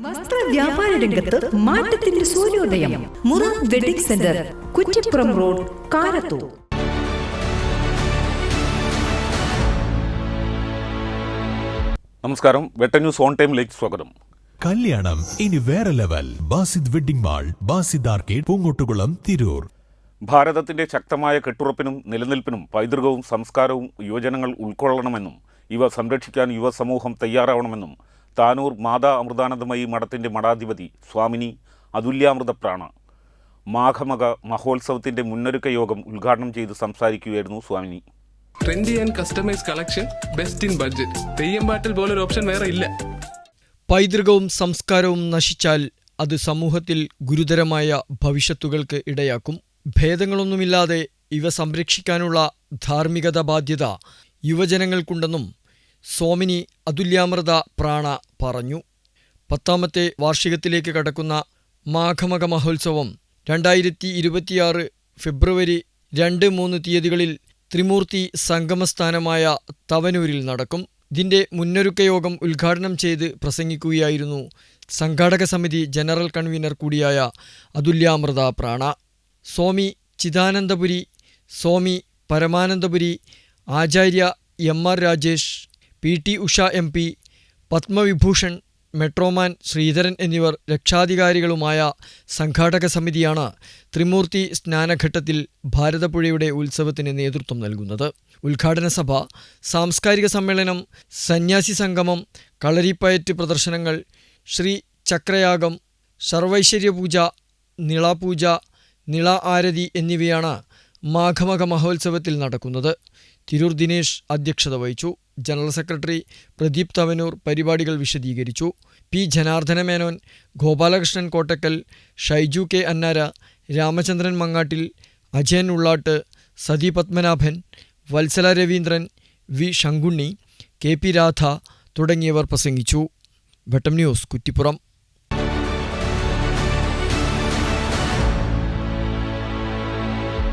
വസ്ത്ര വ്യാപാര രംഗത്ത് മാറ്റത്തിന്റെ സൂര്യോദയം. മുറ wedding centre Kuttippuram road Karathur. നമസ്കാരം. വെട്ട ന്യൂസ് ഓൺ ടൈമിലേക്ക് സ്വാഗതം. കല്യാണം ഇനി വേറെ level. Basid wedding mall Basid arcade Poongottukulam Tirur. ഭാരതത്തിന്റെ ശക്തമായ കെട്ടുറപ്പിനും നിലനിൽപ്പിനും പൈതൃകവും സംസ്കാരവും യുവജനങ്ങൾ ഉൾക്കൊള്ളണമെന്നും ഇവ സംരക്ഷിക്കാൻ യുവസമൂഹം തയ്യാറാവണമെന്നും താനൂർ മാതാ അമൃതാനന്ദമയി മഠത്തിന്റെ മഠാധിപതി സ്വാമിനി അതുല്യാമൃത പ്രാണ മാഘമക മഹോത്സവത്തിന്റെ മുന്നൊരുക്ക യോഗം ഉദ്ഘാടനം ചെയ്ത് സംസാരിക്കുകയായിരുന്നു Swamini. Trendy and customise collection best in budget തെയ്യമ്പാട്ടിൽ പോലൊരു ഓപ്ഷൻ വേറെ ഇല്ല. പൈതൃകവും സംസ്കാരവും നശിച്ചാൽ അത് സമൂഹത്തിൽ ഗുരുതരമായ ഭവിഷ്യത്തുകൾക്ക് ഇടയാക്കും. ഭേദങ്ങളൊന്നുമില്ലാതെ ഇവ സംരക്ഷിക്കാനുള്ള ധാർമ്മികത ബാധ്യത യുവജനങ്ങൾക്കുണ്ടെന്നും സോമിനി അതുല്യാമൃത പ്രാണ പറഞ്ഞു. പത്താമത്തെ വാർഷികത്തിലേക്ക് കടക്കുന്ന മാഘമക മഹോത്സവം രണ്ടായിരത്തി ഇരുപത്തിയാറ് ഫെബ്രുവരി രണ്ട് മൂന്ന് തീയതികളിൽ ത്രിമൂർത്തി സംഗമസ്ഥാനമായ തവനൂരിൽ നടക്കും. ഇതിന്റെ മുന്നൊരുക്ക യോഗം ഉദ്ഘാടനം ചെയ്ത് പ്രസംഗിക്കുകയായിരുന്നു സംഘാടക സമിതി ജനറൽ കൺവീനർ കൂടിയായ Athulyamritha Prana. Swami Chidanandapuri Swami Paramanandapuri Acharya M R Rajesh P T Usha M P Padma Vibhushan metroman Sreedharan എന്നിവർ രക്ഷാധികാരികളുമായ സംഘാടക സമിതിയാണ് ത്രിമൂർത്തി സ്നാനഘട്ടത്തിൽ ഭാരതപ്പുഴയുടെ ഉത്സവത്തിന് നേതൃത്വം നൽകുന്നത്. ഉദ്ഘാടന സഭ സാംസ്കാരിക സമ്മേളനം സന്യാസി സംഗമം കളരിപ്പയറ്റ് പ്രദർശനങ്ങൾ ശ്രീ ചക്രയാഗം സർവൈശ്വര്യപൂജ നിളാപൂജ നിള ആരതി എന്നിവയാണ് മാഘമക മഹോത്സവത്തിൽ നടക്കുന്നത്. തിരൂർ ദിനേശ് അധ്യക്ഷത വഹിച്ചു. ജനറൽ സെക്രട്ടറി പ്രദീപ് തവനൂർ പരിപാടികൾ വിശദീകരിച്ചു. P Janardhana Menon Gopalakrishnan Kottakkal Shaiju K Annara Ramachandran Mangattil Ajayan Ullattu Sathi Padmanabhan Vatsala Raveendran V Sankunni K P Radha തുടങ്ങിയവർ പ്രസംഗിച്ചു. വെട്ടം ന്യൂസ് കുറ്റിപ്പുറം.